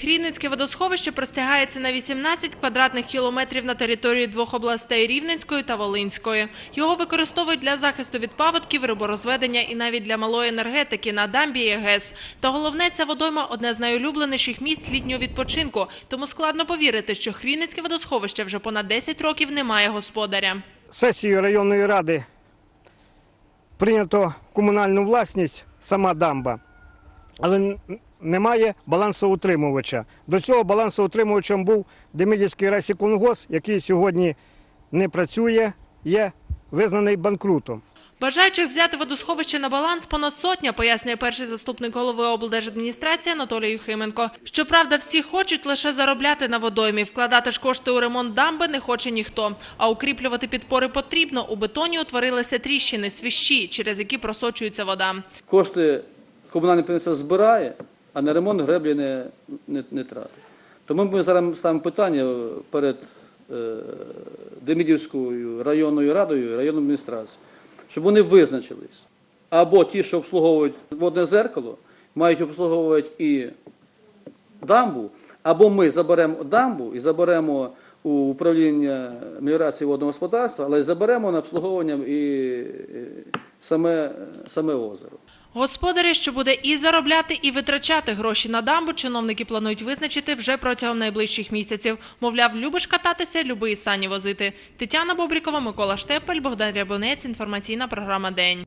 Хрінницьке водосховище простягається на 18 квадратних кілометрів на території двох областей Рівненської та Волинської. Його використовують для захисту від паводків, риборозведення і навіть для малої енергетики на дамбі і ГЕС. Та головне, ця водойма – одне з найулюбленіших місць літнього відпочинку. Тому складно повірити, що Хрінницьке водосховище вже понад 10 років не має господаря. сесією районної ради прийнято комунальну власність сама дамба, але немає балансоутримувача. До цього балансоутримувачем був Демидівський райсікунгос, який сьогодні не працює, є визнаний банкрутом. Бажаючих взяти водосховище на баланс понад сотня, пояснює перший заступник голови облдержадміністрації Анатолій Юхименко. Щоправда, всі хочуть лише заробляти на водоймі. Вкладати ж кошти у ремонт дамби не хоче ніхто. А укріплювати підпори потрібно. У бетоні утворилися тріщини, свіщі, через які просочується вода. Кошти комунальне підприємство збирає, а на ремонт греблі не, не, не тратить. Тому ми зараз ставимо питання перед е, Демидівською районною радою, районною адміністрацією, щоб вони визначились. Або ті, що обслуговують водне зеркало, мають обслуговувати і дамбу, або ми заберемо дамбу і заберемо у управління меліорації водного господарства, але й заберемо на обслуговування і саме, саме озеро. Господарі, що буде і заробляти, і витрачати гроші на дамбу, чиновники планують визначити вже протягом найближчих місяців. Мовляв, любиш кататися, люби і сані возити. Тетяна Бобрікова, Микола Штепель, Богдан Рябонець. Інформаційна програма День.